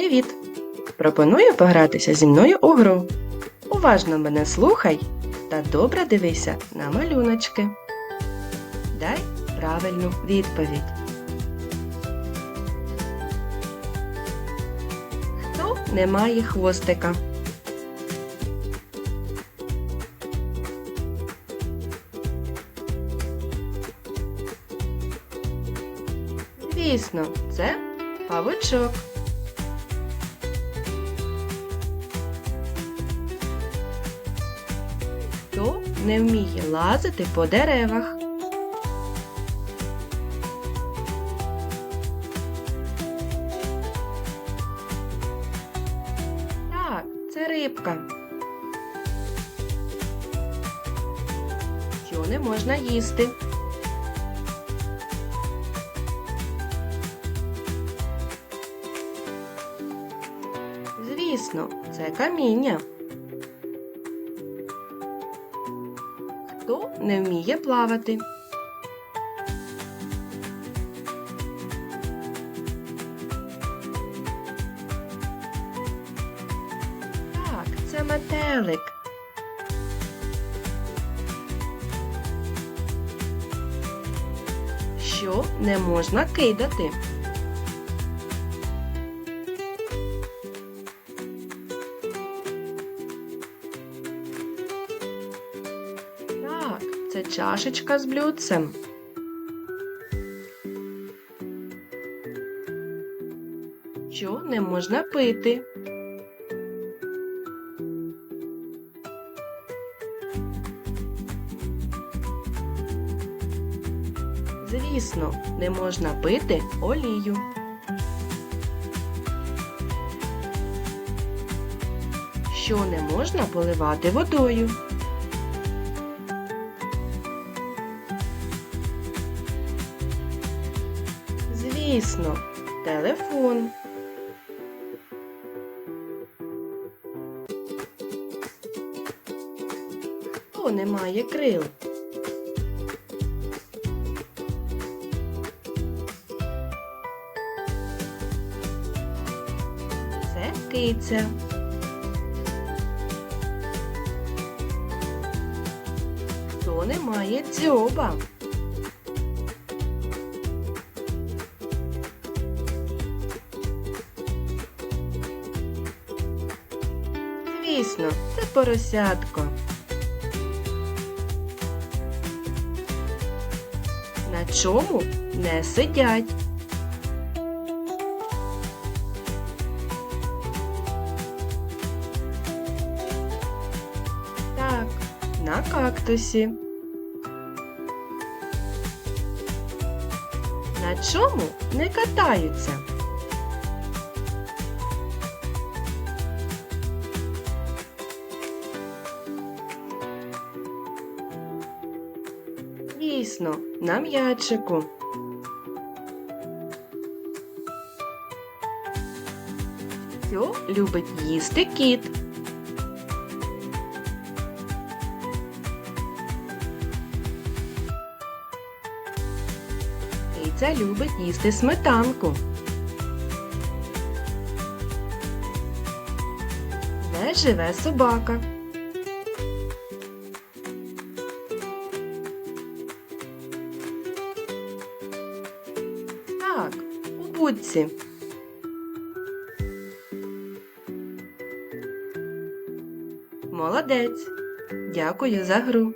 Привіт! Пропоную погратися зі мною у гру. Уважно мене слухай та добре дивися на малюночки. Дай правильну відповідь. Хто не має хвостика? Звісно, це павучок. Хто не вміє лазити по деревах? Так, це рибка. Що не можна їсти? Звісно, це каміння. Не вміє плавати? Так, це метелик. Що не можна кидати? Це чашечка з блюдцем. Що не можна пити? Звісно, не можна пити олію. Що не можна поливати водою? Звісно, телефон. Хто не має крил? Це киця. Хто не має дзьоба? Звісно, це поросятко. На чому не сидять? Так, на кактусі. На чому не катаються? Дійсно, на м'ячику. Що любить їсти кіт? Киця любить їсти сметанку. Де живе собака? Так, у будці. Молодець. Дякую за гру.